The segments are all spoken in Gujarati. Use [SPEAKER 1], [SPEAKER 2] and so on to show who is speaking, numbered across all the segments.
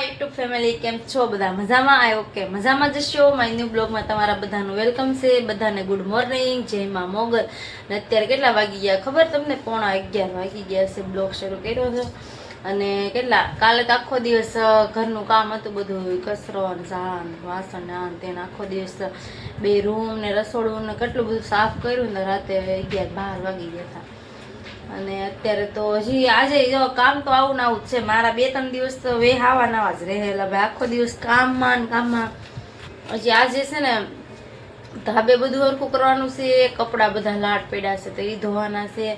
[SPEAKER 1] યુટ્યુબ ફેમિલી કેમ છો? બધા મજામાં? આવ્યો ઓકે મજામાં જશો માય ન્યુ બ્લોગમાં તમારા બધાનું વેલકમ છે. બધાને ગુડ મોર્નિંગ જય માં મોગલ. અને અત્યારે કેટલા વાગી ગયા ખબર? તમને પોણા અગિયાર વાગી ગયા છે બ્લોગ શરૂ કર્યો છે. અને કેટલા? કાલે તો આખો દિવસ ઘરનું કામ હતું બધું. કચરો ને ઝાડ વાસણ ને આ તેને આખો દિવસ, બે રૂમ ને રસોડું ને કેટલું બધું સાફ કર્યું ને રાતે અગિયાર બાર વાગી ગયા હતા. અને અત્યારે તો હજી આજે જો કામ તો આવું ને આવું જ છે. મારા બે ત્રણ દિવસ તો વે નવા જ રહેલા. ભાઈ આખો દિવસ કામમાં ને કામમાં. હજી આજે છે ને ધાબે બધું હરખું કરવાનું છે. કપડાં બધા લાટ પડ્યા છે તો એ ધોવાના છે.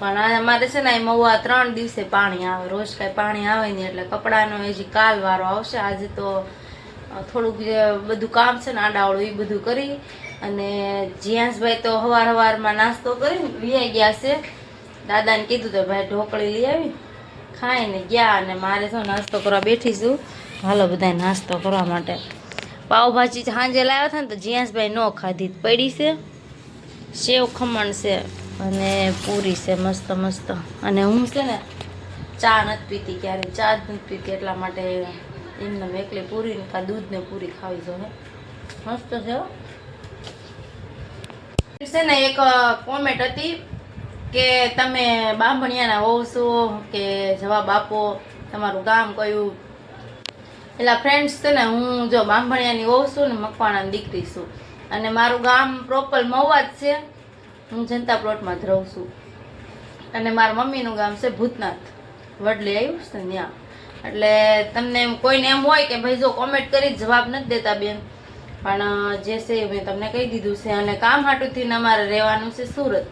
[SPEAKER 1] પણ અમારે છે ને એ મહુવા ત્રણ દિવસે પાણી આવે. રોજ કાંઈ પાણી આવે નહીં એટલે કપડાનો હજી કાલ વારો આવશે. આજે તો થોડુંક બધું કામ છે ને આડાવડું એ બધું કરી અને જીયાસભાઈ તો હવાર હવારમાં નાસ્તો કરીને વ્યાઈ ગયા છે. દાદાને કીધું તો ભાઈ ઢોકળી લઈ આવી. ખાઈને ગયા અને મારે શું નાસ્તો કરવા બેઠી છું હાલો બધા નાસ્તો કરવા માટે. પાઉભાજી સાંજે લાવ્યા હતા ને તો જીયાસભાઈ ન ખાધી. પડી છે. સેવ ખમણ છે અને પૂરી છે મસ્ત મસ્ત. અને હું છે ને ચા નથી પીતી ક્યારે ચા જ નથી પીતી એટલા માટે એમને એકલી પૂરી ને દૂધ ને પૂરી ખાવી જોઈએ મસ્ત છે. છે ને એક કોમેન્ટ હતી કે તમે બાંભણિયાના હોવ છો, કે જવાબ આપો, તમારું ગામ કયું? પેલા ફ્રેન્ડ્સ છે ને, હું જો બાંભણિયાની હોવ છું ને, મકવાણાની દીકરી છું. અને મારું ગામ પ્રોપર મહુવા જ છે. હું જનતા પ્લોટમાં જ રહું છું. અને મારા મમ્મીનું ગામ છે ભૂતનાથ. વડલી આવ્યું છે ત્યાં. એટલે તમને એમ કોઈને એમ હોય કે ભાઈ જો કોમેન્ટ કરી જવાબ નથી દેતા બેન. પણ જે છે મેં તમને કહી દીધું છે. અને કામ હાટુથી અમારે રહેવાનું છે સુરત.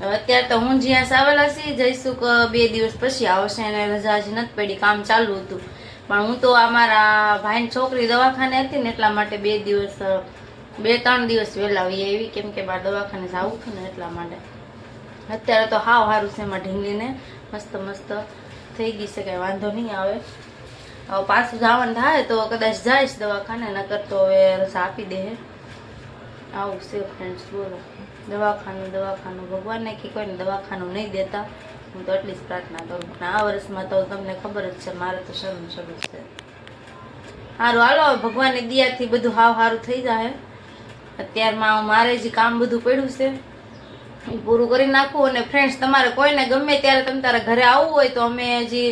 [SPEAKER 1] હવે અત્યારે તો હું જ્યાં આવેલા છીએ જઈશું કે બે દિવસ પછી આવશે એને રજા હજી નથી પડી, કામ ચાલુ હતું. પણ હું તો અમારા ભાઈની છોકરી દવાખાને હતી ને એટલા માટે બે દિવસ, બે ત્રણ દિવસ વહેલા આવી આવી. કેમ કે બાર દવાખાને જવું છે ને એટલા માટે. અત્યારે તો હાવ સારું છે એમાં ઢીંગલીને મસ્ત મસ્ત થઈ ગઈ છે, કંઈ વાંધો નહીં આવે. હવે પાછું જવાનું થાય તો કદાચ જઈશ દવાખાને, નકર તો હવે રસ આપી દે. આવું છે ફ્રેન્ડ્સ બોલો. દવાખાનું દવાખાનું ભગવાનને કે કોઈને દવાખાનું નહીં દેતા. હું તો એટલી જ પ્રાર્થના કરું પણ આ વર્ષમાં તો તમને ખબર જ છે, મારે તો શરૂ શરૂ છે. સારું હાલો ભગવાનની દયાથી બધું હાવ સારું થઈ જાય. અત્યારમાં મારે જે કામ બધું પડ્યું છે, એ પૂરું કરી નાખું. અને ફ્રેન્ડ્સ તમારે કોઈને ગમે ત્યારે તમે તારા ઘરે આવવું હોય તો અમે હજી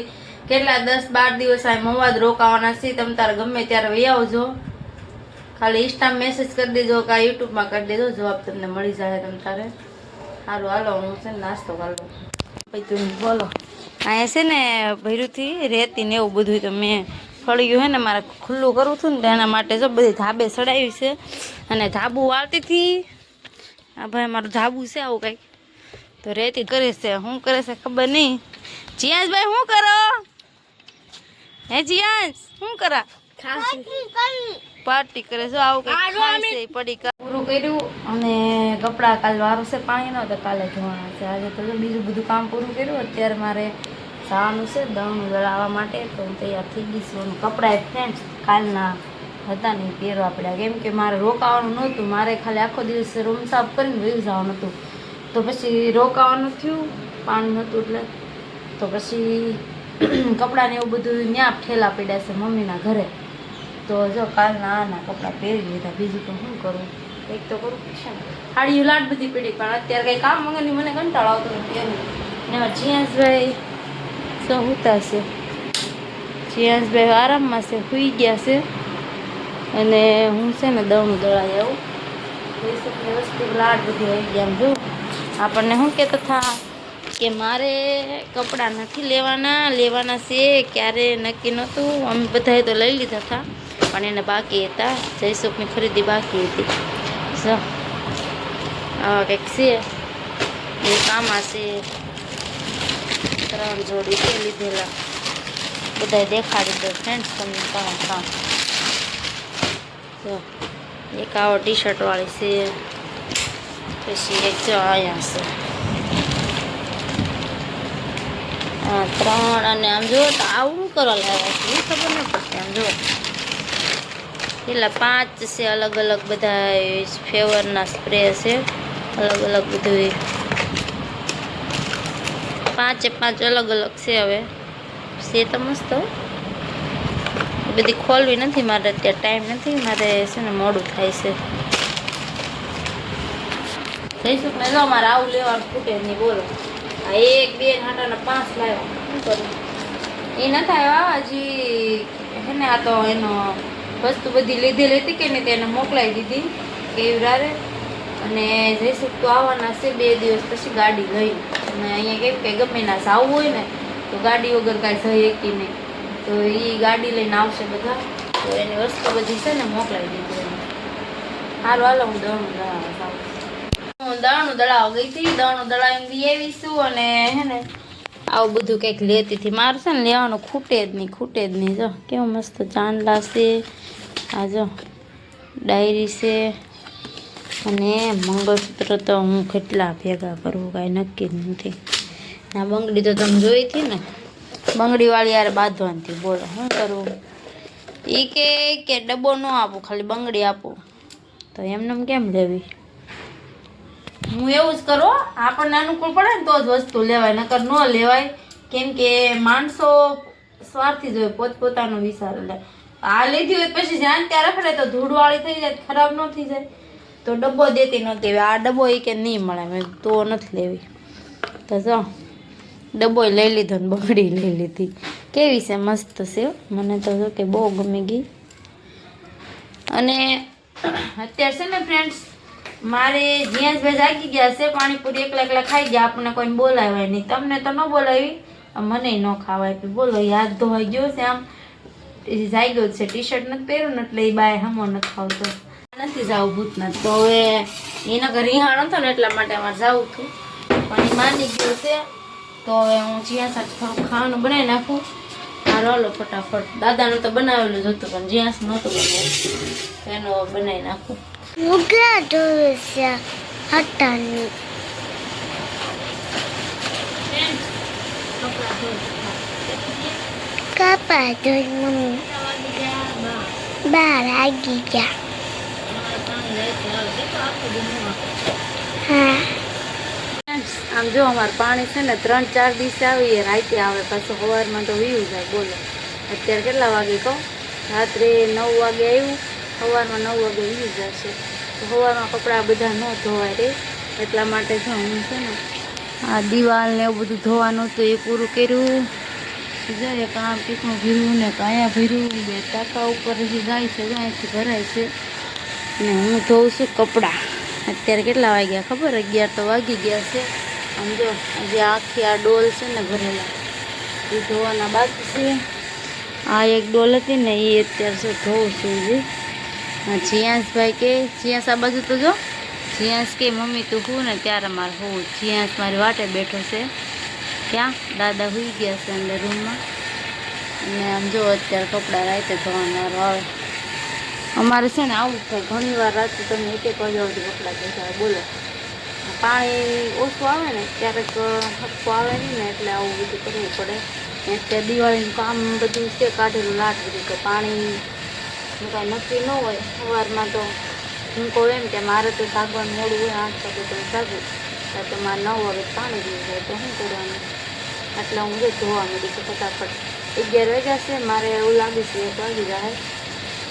[SPEAKER 1] કેટલા દસ બાર દિવસ આ મવાદ રોકાવાના છીએ, તમે તારે ગમે ત્યારે વહી આવજો. ખાલી ઇન્સ્ટા મેસેજ કરી દેજો કે યુટ્યુબમાં કરી દેજો જવાબ તમને મળી જાય તમ તારે. સારું હાલો હું છે ને નાસ્તો કરો લઉં. પછી તું બોલો. અહીંયા છે ને ભૈરુથી રેતી ને એવું બધું તો મેં ફળિયું હે ને મારે ખુલ્લું કરવું હતું ને તો એના માટે જો બધી ધાબે ચડાવી છે. અને ધાબુ વાળતી હતી. આ ભાઈ મારું ધાબુ છે આવું કંઈક. તો રેતી કરે છે. શું કરે છે ખબર નહીં. જીયાંશભાઈ શું કરો? હે જીયાંશ શું કરા? પાર્ટી કરે છે આવું કઈ ખાય પડી પૂરું કર્યું અને કપડાં કાલ વારો છે પાણીનો તો કાલે ધોવાના છે. આજે તો બીજું બધું કામ પૂરું કર્યું અત્યારે મારે જવાનું છે દણું દળાવવા માટે તો હું તૈયાર થઈ ગઈ છું. કપડાં ફ્રેન્ડ્સ કાલના હતા નહીં પહેરવા પડ્યા. કેમ કે મારે રોકાવાનું નહોતું મારે ખાલી આખો દિવસ રૂમ સાફ કરીને વહી જવાનું હતું. તો પછી રોકાવાનું થયું પાણી નહોતું એટલે. તો પછી કપડાને એવું બધું ત્યાં ઠેલા પડ્યા છે મમ્મીના ઘરે. તો જો કાલના આના કપડાં પહેરી લીધા. બીજું તો શું કરું? કંઈક તો કરું પડશે ને? હાડીયું લાટ બધી પીડી, પણ અત્યારે કંઈ કામ વગરની મને કંટાળો આવતો નથી ને જીયાસભાઈ શું છે જીયાસભાઈ આરામમાં છે, સૂઈ ગયા છે. અને હું છે ને દવનું દળાઈ આવું. એ વસ્તુ લાટ બધી આવી ગયા જો. આપણને શું કહેતા હતા? કે મારે કપડાં નથી લેવાના લેવાના છે, ક્યારે નક્કી નહોતું. અમે બધાએ તો લઈ લીધા હતા. પણ એને બાકી હતા. જયસુખની ખરીદી બાકી હતી. જો, આવા કંઈક છે. એ કામા છે ત્રણ જોડી છે લીધેલા. બધાએ દેખાડી દો ફ્રેન્ડ્સ તમને કામ જો, એક આવો ટી શર્ટ વાળી છે. પછી એક જો અહીંયા છે. ત્રણ અને આમ જુઓ તો આવું કરવા લાવ્યા છે. એ ખબર ન પડતી, આમ જુઓ. પેલા પાંચ છે અલગ અલગ બધા ફ્લેવરના સ્પ્રે છે. અલગ અલગ બધું પાંચે પાંચ અલગ અલગ છે હવે. છે તો મસ્ત. બધી ખોલવી નથી મારે, અત્યારે ટાઈમ નથી. મારે છે ને મોડું થાય છે. જઈશું ને જો મારે આવું લેવાનું ખૂટે નહીં, બોલો. એક, બે હાટાના પાંચ લાવ્યા. શું કરું? એ નથી આવ્યા હજી. હે ને આ તો એનો વસ્તુ બધી લીધેલી હતી કે નહીં તેને મોકલાવી દીધી કેવરારે અને જઈશું તો આવવાના છે બે દિવસ પછી ગાડી લઈ. અને અહીંયા કેમ કે ગમે ના જવું હોય ને, તો ગાડી વગર કાંઈ જઈએ કે નહીં. તો એ ગાડી લઈને આવશે બધા. તો એની વસ્તુ બધી છે ને મોકલાવી દીધી હારું હાલો હું દળનું દળાવ હું દળનું દળાવ ગઈ હતી દળનું દળાવીને બી આવીશું અને હે ને, આવું બધું કંઈક લેતી હતી મારું છે ને લેવાનું ખૂટે જ નહીં, ખૂટે જ નહીં. જો, કેવું મસ્ત ચાંદલા છે. આ જો ડાયરી છે. અને મંગળસૂત્ર તો હું કેટલા ભેગા કરું, કાંઈ નક્કી નથી. આ બંગડી તો તમે જોઈ હતી ને? બંગડીવાળી યાર બાંધવાની બોલો શું કરવું એ કે કે ડબ્બો ન આપું, ખાલી બંગડી આપું. તો એમને એમ કેમ લેવી? હું એવું જ કરો આપણને અનુકૂળ પડે ને તો જ વસ્તુ લેવાય, નકર ન લેવાય. કેમ કે માણસો સ્વાર્થી જ હોય, પોતપોતાનો વિચાર લે. આ લીધી હોય પછી જ્યાં ત્યાં રખડે તો ધૂળવાળી થઈ જાય, ખરાબ ન થઈ જાય. તો ડબ્બો દેતી નહોતી આ ડબ્બો એ કે નહીં મળે, મેં તો નથી લેવી. તો જો, ડબ્બો લઈ લીધો ને બગડી લઈ લીધી. કેવી છે, મસ્ત છે મને તો જો કે બહુ ગમી ગઈ. અને અત્યારે છે ને ફ્રેન્ડ્સ મારે જ્યાં જ જાગી ગયા છે, પાણીપુરી એકલા એકલા ખાઈ ગયા, આપણને કોઈને બોલાવાય નહીં. તમને તો ન બોલાવી મને ન ખાવાય. બોલો, યાદ ધોવાઈ ગયો છે આમ. એ ગયો છે ટી શર્ટ નથી પહેર્યું ને એટલે એ બાય હમો નથી ખાવતો. નથી જવું ભૂતનાથ તો હવે એના ઘર રિહાણ હતો ને એટલા માટે અમારે જવું હતું પણ એ માની ગયું છે તો હવે હું જ્યાં સાથે થોડું ખાવાનું બનાવી નાખું. મારો હાલો ફટાફટ. દાદાનું તો બનાવેલું જ હતું પણ જ્યાં નહોતું બનાવ્યું. તો એનો બનાવી નાખું.
[SPEAKER 2] મુગલા જોયું છે હટાની જોઈ મમ્મી બાર આગી ગયા હા
[SPEAKER 1] આમ જો અમારે પાણી છે ને ત્રણ ચાર દિવસે આવીએ, રાતે આવે, પાછું સવારમાં તો વીવું જાય, બોલો. અત્યારે કેટલા વાગે કહો? રાત્રે નવ વાગે આવ્યું સવારમાં નવ વાગે વીવું જશે. તો સવારમાં કપડાં બધા ન ધોવાય રે, એટલા માટે જો હું છે ને આ દિવાલ ને એવું બધું ધોવાનું હતું એ પૂરું કર્યું. જાય કામ ટીકનું ભીરું ને કાયા ભીરું બે ટાંકા ઉપર હજી જાય છે અહીંથી ભરાય છે. ને હું ધોઉં છું કપડાં. અત્યારે કેટલા વાગ્યા ખબર? અગિયાર તો વાગી ગયા છે. આમ જો જે આખી આ ડોલ છે ને ભરેલા. એ ધોવાના બાકી છે. આ એક ડોલ હતી ને એ અત્યારે શું ધોઉં છું જે હા જીયાંશભાઈ કે, જીયાંશ આ બાજુ તો જો. જીયાંશ કે, મમ્મી તું હું ને ત્યારે મારે હોવું જીયાંશ મારી વાટે બેઠો છે. ક્યાં? દાદા હોઈ ગયા છે અંદર રૂમમાં. અને આમ જો અત્યારે કપડાં રાતે ધોવાના આવે અમારે છે ને આવું થાય ઘણી વાર રાતે તમે એક એક વાગ્યા સુધી કપડાં ધોતા બોલો. પાણી ઓછું આવે ને, ક્યારેક હક્કો આવે નહીં ને, એટલે આવું બધું કરવું પડે. અત્યારે દિવાળીનું કામ બધું છે, કાઢેલું લાટ બધું કે પાણી કાંઈ નક્કી ન હોય. સવારમાં તો હું કહું એમ કે મારે તો સાગવાન મોડું હોય આઠ વાગે તો સાગું. ત્યાં તો મારે નવ વાગે પાણી પીવું જાય તો શું કરવાનું? એટલે હું જો ધોવા મળી છું ફટાફટ. અગિયાર વાગ્યા છે, મારે એવું લાગે છે એક વાગી જાય.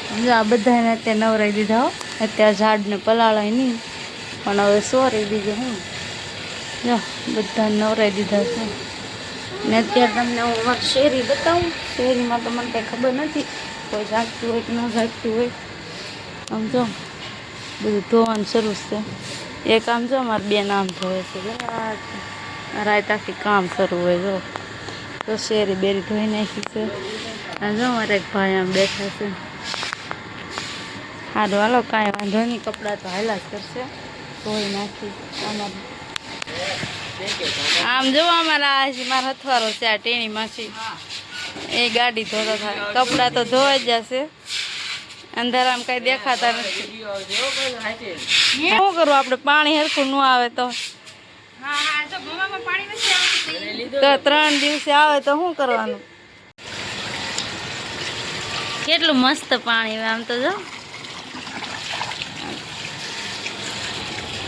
[SPEAKER 1] સમજો, આ બધાને અત્યારે નવરાઈ દીધા હો. અત્યારે ઝાડને પલાળાય નહીં. પણ હવે સોરી બીજું હું. જો બધા નવરાઈ દીધા છે. ને અત્યારે તમને હું અમારી શેરી બતાવું. શેરીમાં તો મને કંઈ ખબર નથી. કોઈ જાગતું હોય કે ન જાગતું હોય. આમ જો, બધું ધોવાનું શરૂ છે. એક આમ જો અમારે બે નામ ધોવે છે. આખી કામ શરૂ હોય જો. તો શેરી બેરી ધોઈ નાખી છે. અને જો મારે એક ભાઈ આમ બેઠા છે. હારું હાલો કાંઈ વાંધો નહીં કપડાં તો હાલા જ કરશે. ધોઈ નાખી અમારે આમ જો અમારા મારા હથવારો છે આ ટેણી માસી. એ ગાડી ધોતા થાય કપડાં તો ધોવાઈ જ જશે. અંધારામાં કઈ દેખાતા નથી. શું કરવું આપણે પાણી હરખું ન આવે તો. તો ત્રણ દિવસે આવે તો શું કરવાનું? કેટલું મસ્ત પાણી આમ તો જો.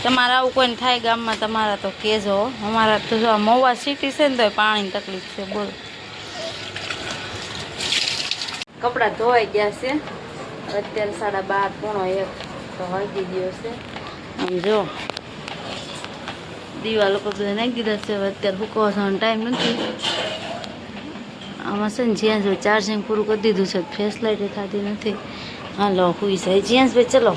[SPEAKER 1] તમારે આવું કોઈને થાય ગામમાં તમારા તો કહેજો અમારા તો જો આ સીટી સિટી છે ને તો પાણીની તકલીફ છે બોલ. કપડાં ધોવાઈ ગયા છે. અત્યારે સાડા બાર પોણો એક તો હળગી ગયો છે. આમ જો દિવાલો પર બધા નાખી દીધા છે અત્યારે સુકવવાનો ટાઈમ નથી આમાં છે ને જ્યાં જો ચાર્જિંગ પૂરું કરી દીધું છે ફ્લેશ લાઇટ થતી નથી હાલો હુઈ જાય જ્યાં ભાઈ ચલો